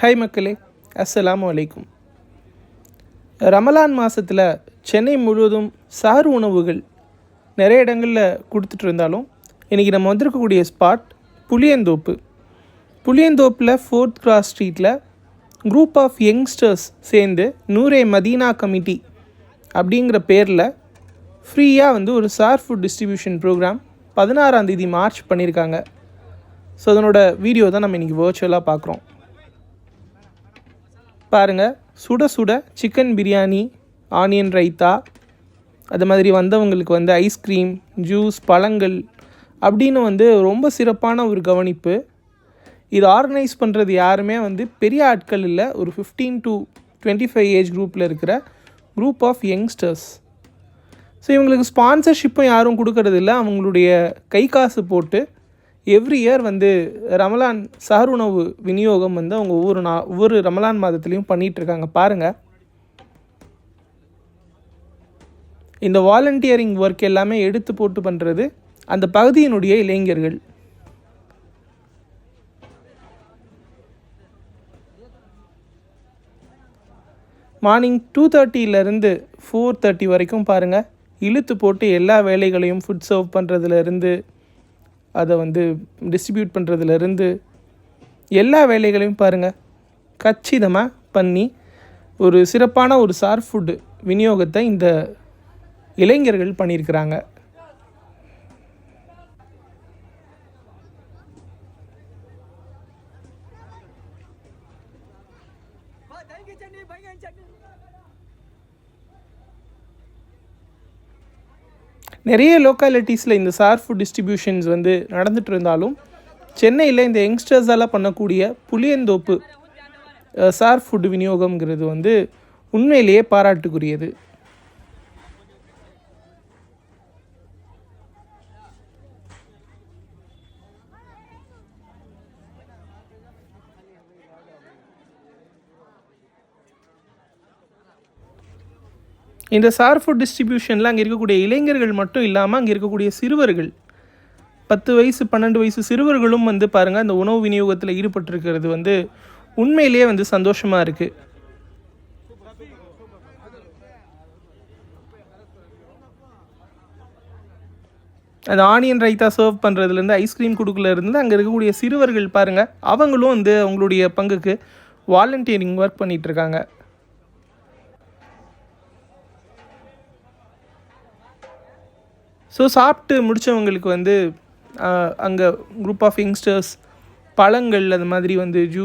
Hi மக்களே அஸ்ஸலாமு அலைக்கும். ரமலான் மாதத்தில் சென்னை முழுவதும் சாறு உணவுகள் நிறைய இடங்களில் கொடுத்துட்டு இருந்தாலும் இன்றைக்கி நம்ம வந்திருக்கக்கூடிய ஸ்பாட் புளியந்தோப்பு. புளியந்தோப்பில் ஃபோர்த் கிராஸ் ஸ்ட்ரீட்டில் குரூப் ஆஃப் யங்ஸ்டர்ஸ் சேர்ந்து நூரே மதீனா கமிட்டி அப்படிங்கிற பேரில் ஃப்ரீயாக வந்து ஒரு சார் ஃபுட் டிஸ்ட்ரிபியூஷன் ப்ரோக்ராம் பதினாறாம் தேதி மார்ச் பண்ணியிருக்காங்க. ஸோ அதனோட வீடியோ தான் நம்ம இன்றைக்கி வர்ச்சுவலாக பார்க்குறோம். பாருங்கள் சுட சுட சிக்கன் பிரியாணி ஆனியன் ரைத்தா அது மாதிரி வந்தவங்களுக்கு வந்து ஐஸ்கிரீம் ஜூஸ் பழங்கள் அப்படின்னு வந்து ரொம்ப சிறப்பான ஒரு கவனிப்பு. இது ஆர்கனைஸ் பண்ணுறது யாருமே வந்து பெரிய ஆட்கள் இல்லை. ஒரு fifteen to twenty five age குரூப்பில் இருக்கிற குரூப் ஆஃப் யங்ஸ்டர்ஸ் ஸோ இவங்களுக்கு ஸ்பான்சர்ஷிப்பும் யாரும் கொடுக்கறதில்ல அவங்களுடைய கை காசு போட்டு எவ்ரி இயர் வந்து ரமலான் சஹர் உணவு விநியோகம் வந்து அவங்க ஒவ்வொரு நா ஒவ்வொரு ரமலான் மாதத்துலேயும் பண்ணிகிட்ருக்காங்க பாருங்கள் இந்த வாலண்டியரிங் ஒர்க் எல்லாமே எடுத்து போட்டு பண்ணுறது அந்த பகுதியினுடைய இளைஞர்கள். மார்னிங் டூ தேர்ட்டியிலேருந்து ஃபோர் தேர்ட்டி வரைக்கும் பாருங்கள் இழுத்து போட்டு எல்லா வேலைகளையும் ஃபுட் சர்வ் பண்ணுறதுலேருந்து அதை வந்து டிஸ்ட்ரிபியூட் பண்ணுறதுலேருந்து எல்லா வேலைகளையும் பாருங்கள் கச்சிதமாக பண்ணி ஒரு சிறப்பான ஒரு சார் ஃபுட்டு விநியோகத்தை இந்த இளைஞர்கள் பண்ணியிருக்கிறாங்க. நிறைய லோக்காலிட்டிஸில் இந்த சார் ஃபுட் டிஸ்ட்ரிபியூஷன்ஸ் வந்து நடந்துட்டு இருந்தாலும் சென்னையில் இந்த யங்ஸ்டர்ஸால் பண்ணக்கூடிய புளியந்தோப்பு சார் ஃபுட் விநியோகம்ங்கிறது வந்து உண்மையிலேயே பாராட்டுக்குரியது. இந்த சார்ஃபுட் டிஸ்ட்ரிபியூஷனில் அங்கே இருக்கக்கூடிய இளைஞர்கள் மட்டும் இல்லாமல் அங்கே இருக்கக்கூடிய சிறுவர்கள் பத்து வயசு பன்னெண்டு வயசு சிறுவர்களும் வந்து பாருங்கள் அந்த உணவு விநியோகத்தில் ஈடுபட்டிருக்கிறது வந்து உண்மையிலேயே வந்து சந்தோஷமாக இருக்குது அந்த ஆனியன் ரைத்தா சர்வ் பண்ணுறதுலேருந்து ஐஸ்கிரீம் கொடுக்கலேருந்து அங்கே இருக்கக்கூடிய சிறுவர்கள் பாருங்கள் அவங்களும் வந்து அவங்களுடைய பங்குக்கு வாலண்டியரிங் ஒர்க் பண்ணிட்டு ஸோ சாப்பிட்டு முடித்தவங்களுக்கு வந்து அங்கே குரூப் ஆஃப் யங்ஸ்டர்ஸ் பழங்கள் அது மாதிரி வந்து ஜூ